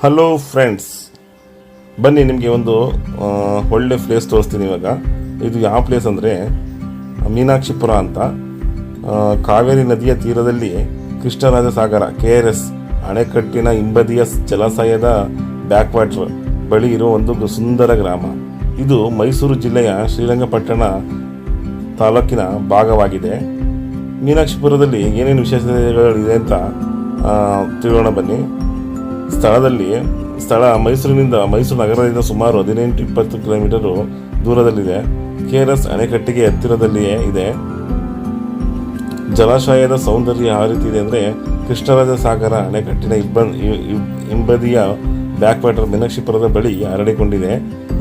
Hello friends ಬನ್ನಿ, ನಿಮಗೆ ಒಂದು ಒಳ್ಳೆ ಪ್ಲೇಸ್ ತೋರಿಸ್ತೀನಿ ಇವಾಗ. ಇದು ಯಾವ ಪ್ಲೇಸ್ ಅಂದರೆ, ಮೀನಾಕ್ಷಿಪುರ ಅಂತ. ಕಾವೇರಿ ನದಿಯ ತೀರದಲ್ಲಿ Krishnaraja Sagara K R S ಅಣೆಕಟ್ಟಿನ ಹಿಂಬದಿಯ ಜಲಾಶಯದ ಬ್ಯಾಕ್ ವಾಟರ್ ಬಳಿ ಇರುವ ಒಂದು ಸುಂದರ ಗ್ರಾಮ. ಇದು ಮೈಸೂರು ಜಿಲ್ಲೆಯ ಶ್ರೀರಂಗಪಟ್ಟಣ ತಾಲೂಕಿನ ಭಾಗವಾಗಿದೆ. ಮೀನಾಕ್ಷಿಪುರದಲ್ಲಿ ಏನೇನು ವಿಶೇಷತೆಗಳಿದೆ ಅಂತ ತಿಳೋಣ ಬನ್ನಿ. ಸ್ಥಳದಲ್ಲಿ, ಸ್ಥಳ ಮೈಸೂರಿನಿಂದ ಮೈಸೂರು ನಗರದಿಂದ ಸುಮಾರು ಹದಿನೆಂಟು ಇಪ್ಪತ್ತು ಕಿಲೋಮೀಟರು ದೂರದಲ್ಲಿದೆ. ಕೆ ಆರ್ ಎಸ್ ಅಣೆಕಟ್ಟಿಗೆ ಹತ್ತಿರದಲ್ಲಿಯೇ ಇದೆ. ಜಲಾಶಯದ ಸೌಂದರ್ಯ ಯಾವ ರೀತಿ ಇದೆ ಅಂದರೆ ಕೃಷ್ಣರಾಜ ಸಾಗರ ಅಣೆಕಟ್ಟಿನ ಇಬ್ಬ ಹಿಂಬದಿಯ ಬ್ಯಾಕ್ ವಾಟರ್ ಮೀನಾಕ್ಷಿಪುರದ ಬಳಿ ಹರಡಿಕೊಂಡಿದೆ.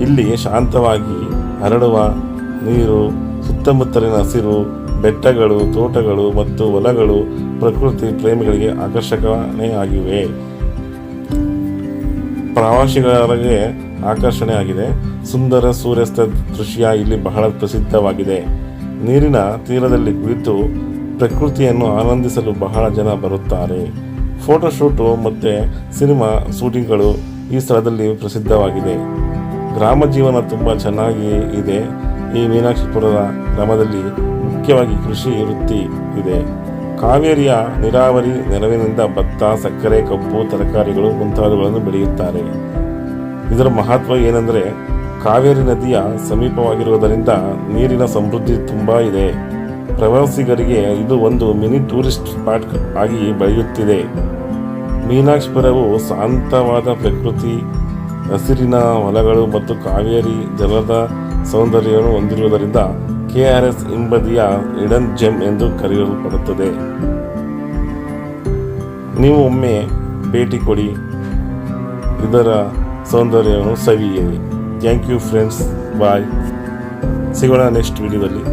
ಇಲ್ಲಿ ಶಾಂತವಾಗಿ ಹರಡುವ ನೀರು, ಸುತ್ತಮುತ್ತಲಿನ ಹಸಿರು ಬೆಟ್ಟಗಳು, ತೋಟಗಳು ಮತ್ತು ಹೊಲಗಳು ಪ್ರಕೃತಿ ಪ್ರೇಮಿಗಳಿಗೆ ಆಕರ್ಷಕನೇ ಆಗಿವೆ. ಪ್ರವಾಸಿಗರಿಗೆ ಆಕರ್ಷಣೆ ಆಗಿದೆ. ಸುಂದರ ಸೂರ್ಯಾಸ್ತ ದೃಶ್ಯ ಇಲ್ಲಿ ಬಹಳ ಪ್ರಸಿದ್ಧವಾಗಿದೆ. ನೀರಿನ ತೀರದಲ್ಲಿ ಕುಳಿತು ಪ್ರಕೃತಿಯನ್ನು ಆನಂದಿಸಲು ಬಹಳ ಜನ ಬರುತ್ತಾರೆ. ಫೋಟೋಶೂಟು ಮತ್ತು ಸಿನಿಮಾ ಶೂಟಿಂಗ್ಗಳು ಈ ಸ್ಥಳದಲ್ಲಿ ಪ್ರಸಿದ್ಧವಾಗಿದೆ. ಗ್ರಾಮ ಜೀವನ ತುಂಬ ಚೆನ್ನಾಗಿ ಇದೆ. ಈ ಮೀನಾಕ್ಷಿಪುರದ ಗ್ರಾಮದಲ್ಲಿ ಮುಖ್ಯವಾಗಿ ಕೃಷಿ ವೃತ್ತಿ ಇದೆ. ಕಾವೇರಿಯ ನೀರಾವರಿ ನೆರವಿನಿಂದ ಭತ್ತ, ಸಕ್ಕರೆ, ಕಬ್ಬು, ತರಕಾರಿಗಳು ಮುಂತಾದವುಗಳನ್ನು ಬೆಳೆಯುತ್ತಾರೆ. ಇದರ ಮಹತ್ವ ಏನೆಂದರೆ ಕಾವೇರಿ ನದಿಯ ಸಮೀಪವಾಗಿರುವುದರಿಂದ ನೀರಿನ ಸಮೃದ್ಧಿ ತುಂಬ ಇದೆ. ಪ್ರವಾಸಿಗರಿಗೆ ಇದು ಒಂದು ಮಿನಿ ಟೂರಿಸ್ಟ್ ಸ್ಪಾಟ್ ಆಗಿ ಬೆಳೆಯುತ್ತಿದೆ. ಮೀನಾಕ್ಷಿಪುರವು ಶಾಂತವಾದ ಪ್ರಕೃತಿ, ಹಸಿರಿನ ಹೊಲಗಳು ಮತ್ತು ಕಾವೇರಿ ಜಲದ ಸೌಂದರ್ಯವನ್ನು ಹೊಂದಿರುವುದರಿಂದ ಕೆ ಆರ್ ಎಸ್ ಹಿಂಬದಿಯ ಇಡನ್ ಜೆಮ್ ಎಂದು ಕರೆಯಲ್ಪಡುತ್ತದೆ. ನೀವು ಒಮ್ಮೆ ಭೇಟಿ ಕೊಡಿ. ಇದರ ಸೌಂದರ್ಯವನ್ನು ಸವಿಯಿರಿ. Thank you friends. ಬಾಯ್. ಸಿಗೋಣ ನೆಕ್ಸ್ಟ್ ವಿಡಿಯೋದಲ್ಲಿ.